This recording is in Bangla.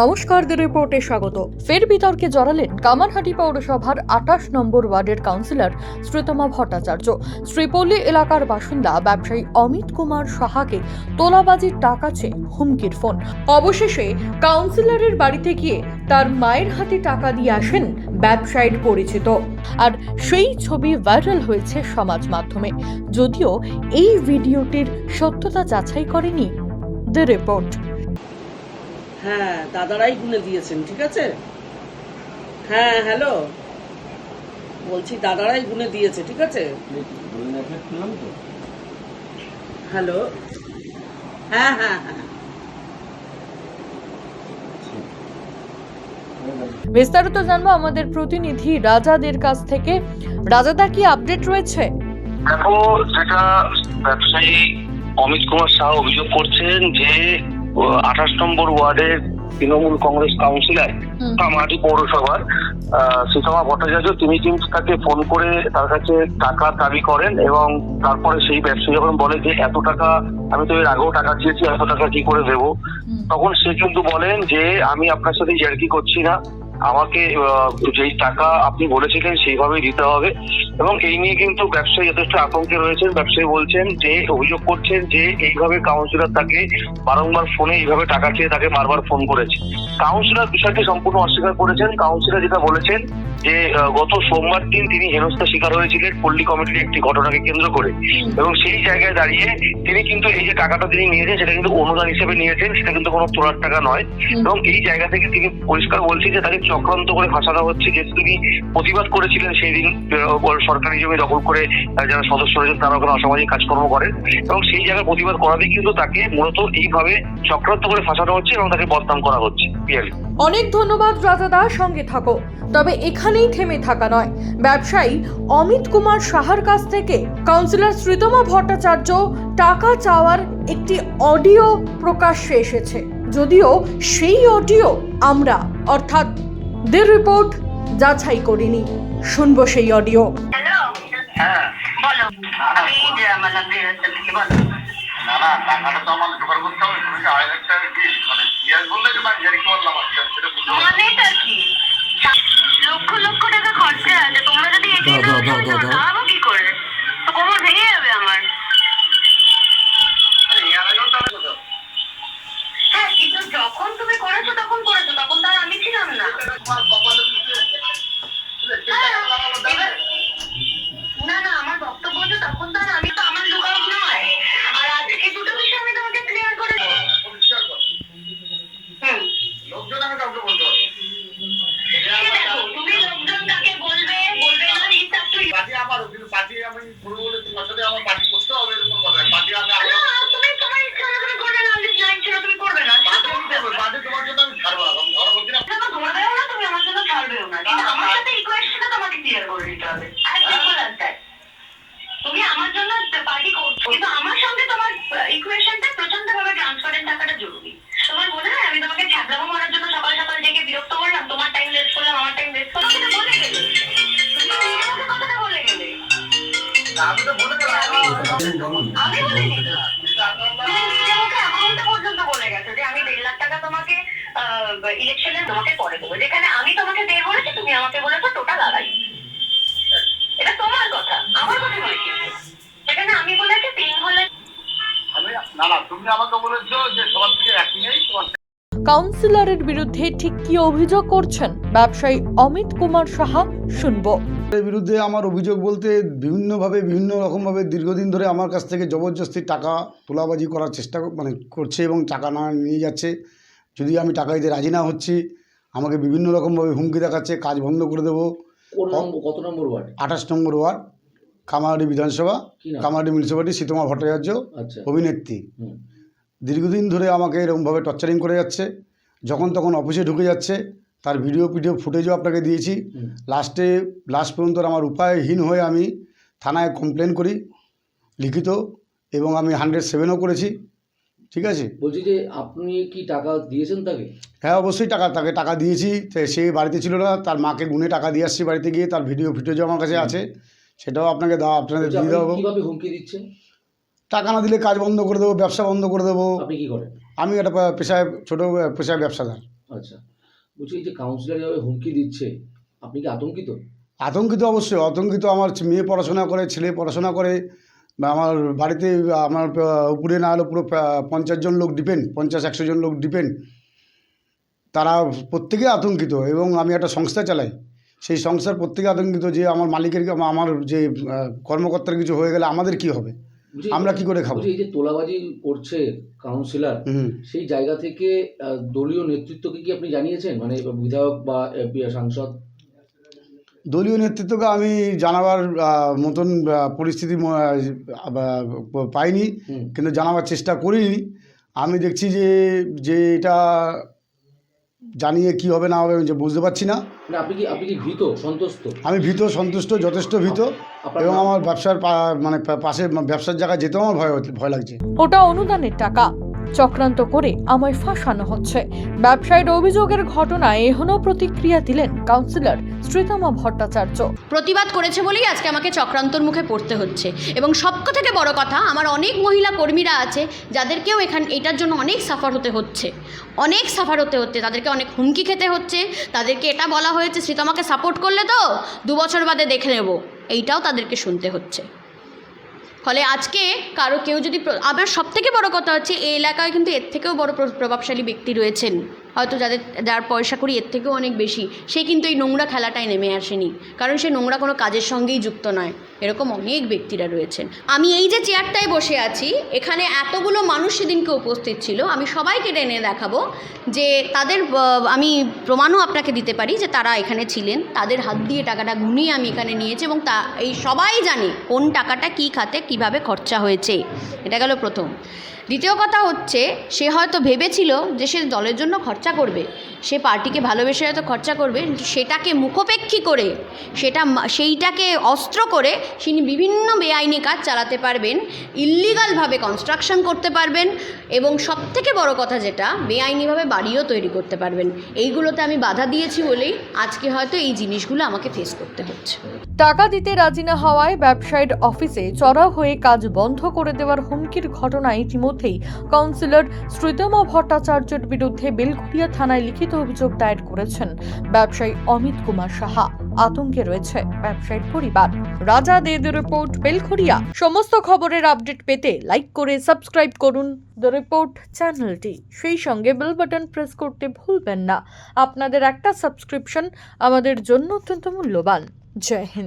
নমস্কার দি রিপোর্টে স্বাগত। ফের বিতর্কে জড়ালেন কামারহাটি পৌরসভার আঠাশ নম্বর ওয়ার্ডের কাউন্সিলর শ্রীতমা ভট্টাচার্য। শ্রীপল্লী এলাকার বাসিন্দা ব্যবসায়ী অমিত কুমার সাহাকে তোলাবাজির টাকা চেয়ে হুমকির ফোন। অবশেষে কাউন্সিলরের বাড়িতে গিয়ে তার মায়ের হাতে টাকা দিয়ে আসেন ব্যবসায়ীর পরিচিত। আর সেই ছবি ভাইরাল হয়েছে সমাজ মাধ্যমে। যদিও এই ভিডিওটির সত্যতা যাচাই করেনি দ্য রিপোর্ট। হ্যাঁ দাদারাই গুনে দিয়েছেন ঠিক আছে? হ্যাঁ হ্যালো? বলছি দাদারাই গুনে দিয়েছে ঠিক আছে? হ্যালো? হ্যাঁ হ্যাঁ হ্যাঁ। বিস্তারিত জানব আমাদের প্রতিনিধি রাজাদের কাছ থেকে। রাজাদা কি আপডেট রয়েছে? দেখো যেটা ব্যবসায়ী অমিত কুমার শাহ অভিযোগ করছেন যে আঠাশ নম্বর ওয়ার্ডের তৃণমূল কংগ্রেস কাউন্সিলর কামাটি পৌরসভার সুষমা ভট্টাচার্য তিনি কিন্তু তাকে ফোন করে তার কাছে টাকা দাবি করেন এবং তারপরে সেই ব্যবসায়ী যখন বলে যে এত টাকা আমি তো এর আগেও টাকা চেয়েছি এত টাকা কি করে দেবো? তখন সে কিন্তু বলেন যে আমি আপনার সাথে ইয়ার্কি করছি না আমাকে যেই টাকা আপনি বলেছিলেন সেইভাবেই দিতে হবে। এবং এই নিয়ে কিন্তু ব্যবসায়ী যথেষ্ট আতঙ্কে রয়েছেন। ব্যবসায়ী বলছেন যে অভিযোগ করছেন যে এইভাবে কাউন্সিলর তাকে বারংবার ফোনে এইভাবে টাকা চেয়ে তাকে বারবার ফোন করেছে। কাউন্সিলর বিষয়টি সম্পূর্ণ অস্বীকার করেছেন। কাউন্সিলর যেটা বলেছেন যে গত সোমবার দিন তিনি হেনস্থা শিকার হয়েছিলেন পল্লী কমিটির একটি ঘটনাকে কেন্দ্র করে। এবং সেই জায়গায় দাঁড়িয়ে তিনি কিন্তু এই যে টাকাটা তিনি নিয়েছেন সেটা কিন্তু অনুদান হিসেবে নিয়েছেন সেটা কিন্তু কোনো তোলার টাকা নয়। এবং এই জায়গা থেকে তিনি পরিষ্কার বলছেন যে তাকে চক্রান্ত করে ফাঁসানো হচ্ছে, যে তিনি প্রতিবাদ করেছিলেন সেই দিন সরকারি জমি দখল করে যারা সদস্য রয়েছেন তারা ওখানে অসামাজিক কাজকর্ম করেন। এবং সেই জায়গায় প্রতিবাদ করাতেই কিন্তু তাকে মূলত এইভাবে চক্রান্ত করে ফাঁসানো হচ্ছে এবং তাকে বদনাম করা হচ্ছে অনেক ধন্যবাদ রাজাদা সঙ্গে থাকো। তবে এখানেই থেমে থাকা নয়। ব্যবসায়ী অমিত কুমার সাহার কাছ থেকে কাউন্সিলর শ্রীতমা ভট্টাচার্য টাকা চাওয়ার একটি অডিও প্রকাশ্যে এসেছে। যদিও সেই অডিও আমরা, অর্থাৎ দি রিপোর্ট যাচাই করিনি। শুনব সেই অডিও হ্যালো হ্যাঁ। না না মানে না। লক্ষ লক্ষ টাকা খরচা আছে তোমরা যদি এগিয়ে দাঁড়াবো কি করে? তো কোমর ভেঙে যাবে বলে তোমার আমি বলিনি পর্যন্ত বলে গেছো যে আমি আমি তোমাকে দেড় বলেছি তুমি আমাকে বলেছ টোটাল আড়াই এটা তোমার কথা আমার কথা কিন্তু সেখানে আমি বলেছি তিন হলে না না, তুমি আমাকে বলেছ যে সবার কাউন্সিলরের বিরুদ্ধে ঠিক কি অভিযোগ করছেন ব্যবসায়ী অমিত কুমার সাহা শুনব। এর বিরুদ্ধে আমার অভিযোগ বলতে বিভিন্নভাবে বিভিন্ন রকমভাবে দীর্ঘদিন ধরে আমার কাছ থেকে জবরদস্তি টাকা তোলাবাজি করার চেষ্টা মানে করছে এবং টাকা না নিয়ে যাচ্ছে। যদি আমি টাকা দিতে রাজি না হচ্ছি আমাকে বিভিন্ন রকমভাবে হুমকি দেখাচ্ছে কাজ বন্ধ করে দেবো। কত নম্বর ওয়ার্ড? আঠাশ নম্বর ওয়ার্ড কামারহাটি বিধানসভা কি নাম? কামারহাটি মিউনিসিপ্যালিটি সীতমা ভট্টাচার্য আচ্ছা। অভিনেত্রী। দীর্ঘদিন ধরে আমাকে এরকমভাবে টর্চারিং করে যাচ্ছে। যখন তখন অফিসে ঢুকে যাচ্ছে তার ভিডিও ভিডিও ফুটেজও আপনাকে দিয়েছি। লাস্টে লাস্ট পর্যন্ত আমার উপায়হীন হয়ে আমি থানায় কমপ্লেন করি লিখিত এবং আমি হান্ড্রেড সেভেনও করেছি। ঠিক আছে? বলছি যে আপনি কি টাকা দিয়েছেন তাকে? হ্যাঁ অবশ্যই টাকা তাকে টাকা দিয়েছি। সে বাড়িতে ছিল না তার মাকে গুনে টাকা দিয়ে আসছি বাড়িতে গিয়ে তার ভিডিও ফুটেজও আমার কাছে আছে। সেটাও আপনাকে দেওয়া আপনাদের দিয়ে দেবো হুমকি দিচ্ছেন? টাকা না দিলে কাজ বন্ধ করে দেবো ব্যবসা বন্ধ করে দেবো। আপনি কি করেন? আমি একটা পেশায় ছোটো পেশায় ব্যবসাদার। আচ্ছা। বলছি এই যে কাউন্সিলর যাবে হুমকি দিচ্ছে আপনি কি আতঙ্কিত? আতঙ্কিত অবশ্যই। আতঙ্কিত আমার মেয়ে পড়াশোনা করে ছেলে পড়াশোনা করে বা আমার বাড়িতে আমার উপরে না হলে পুরো পঞ্চাশ জন লোক ডিপেন্ড পঞ্চাশ একশো জন লোক ডিপেন্ড তারা প্রত্যেকে আতঙ্কিত এবং আমি একটা সংস্থা চালাই। সেই সংস্থার প্রত্যেকে আতঙ্কিত যে আমার মালিকের কি- আমার যে কর্মকর্তার কিছু হয়ে গেলে আমাদের কি হবে? আমরা কি করে খাব? এই যে তোলাবাজি করছে কাউন্সিলর সেই জায়গা থেকে দলীয় নেতৃত্বকে কি আপনি জানিয়েছেন? মানে বিধায়ক বা সাংসদ? দলীয় নেতৃত্বকে আমি জানাবার মতন পরিস্থিতি পাইনি কিন্তু জানাবার চেষ্টা করিনি। আমি দেখছি যে যে এটা জানিয়ে কি হবে না হবে আমি যে বুঝতে পারছি না। না আপনি কি আপনি কি ভীত সন্তুষ্ট? আমি ভীত সন্তুষ্ট যথেষ্ট ভীত। এবং আমার ব্যবসার পা- মানে পা- পাশে ব্যবসার জায়গায় যেতেও আমার ভয় ভয় লাগছে। ওটা অনুদানের টাকা। চক্রান্ত করে আমায় ফাঁসানো হচ্ছে। ব্যবসায়ীর অভিযোগের ঘটনায় এহনও প্রতিক্রিয়া দিলেন কাউন্সিলর শ্রীতমা ভট্টাচার্য। প্রতিবাদ করেছে বলেই আজকে আমাকে চক্রান্তর মুখে পড়তে হচ্ছে। এবং সব থেকে বড় কথা, আমার অনেক মহিলা কর্মীরা আছে, যাদেরকেও এখান, এটার জন্য অনেক সাফার হতে হচ্ছে। অনেক সাফার হতে হচ্ছে, তাদেরকে অনেক হুমকি খেতে হচ্ছে। তাদেরকে এটা বলা হয়েছে, শ্রীতমাকে সাপোর্ট করলে তো দু বছর বাদে দেখে নেব। এইটাও তাদেরকে শুনতে হচ্ছে। ফলে আজকে কারও কেউ যদি আবার সবথেকে বড় কথা হচ্ছে, এই এলাকায় কিন্তু এর থেকেও বড় প্র- প্রভাবশালী ব্যক্তি রয়েছেন। হয়তো যাদের, যার পয়সা করি এর থেকেও অনেক বেশি, সে কিন্তু এই নোংরা খেলাটায় নেমে আসেনি। কারণ সে নোংরা কোনো কাজের সঙ্গেই যুক্ত নয়। এরকম অনেক ব্যক্তিরা রয়েছেন। আমি এই যে চেয়ারটায় বসে আছি, এখানে এতগুলো মানুষ সেদিনকে উপস্থিত ছিল, আমি সবাইকে টেনে দেখাবো যে তাদের আমি প্রমাণও আপনাকে দিতে পারি যে তারা এখানে ছিলেন। তাদের হাত দিয়ে টাকাটা গুনিয়ে আমি এখানে নিয়েছি এবং তা, এই সবাই জানে কোন টাকাটা কী খাতে, কীভাবে খরচা হয়েছে। এটা গেল প্রথম। দ্বিতীয় কথা হচ্ছে, সে হয়তো ভেবেছিল যে সে দলের জন্য খরচা করবে। সে পার্টিকে ভালোবেসে হয়তো খরচা করবে সেটাকে মুখোপেক্ষী করে, সেটা সেইটাকে অস্ত্র করে তিনি বিভিন্ন বেআইনি কাজ চালাতে পারবেন ইল্লিগালভাবে কনস্ট্রাকশন করতে পারবেন এবং সবথেকে বড় কথা যেটা, বেআইনিভাবে বাড়িও তৈরি করতে পারবেন। এইগুলোতে আমি বাধা দিয়েছি বলেই আজকে হয়তো এই জিনিসগুলো আমাকে ফেস করতে হচ্ছে। টাকা দিতে রাজি না হওয়ায় ব্যবসায়ীর অফিসে চড়াও হয়ে কাজ বন্ধ করে দেওয়ার হুমকির ঘটনায় ইতিমধ্যেই কাউন্সিলর শ্রীতমা ভট্টাচার্যের বিরুদ্ধে বেলঘুরিয়া থানায় লিখিত অভিযোগ দায়ের করেছেন ব্যবসায়ী অমিত কুমার সাহা। আতঙ্কে রয়েছে ব্যবসায়ীর পরিবার। রাজা দেদের রিপোর্ট বেলঘুরিয়া সমস্ত খবরের আপডেট পেতে লাইক করে সাবস্ক্রাইব করুন। দ্য রিপোর্ট চ্যানেলটি। সেই সঙ্গে বেল বাটন প্রেস করতে ভুলবেন না। আপনাদের একটা সাবস্ক্রিপশন আমাদের জন্য অত্যন্ত মূল্যবান। জয় হিন্দ।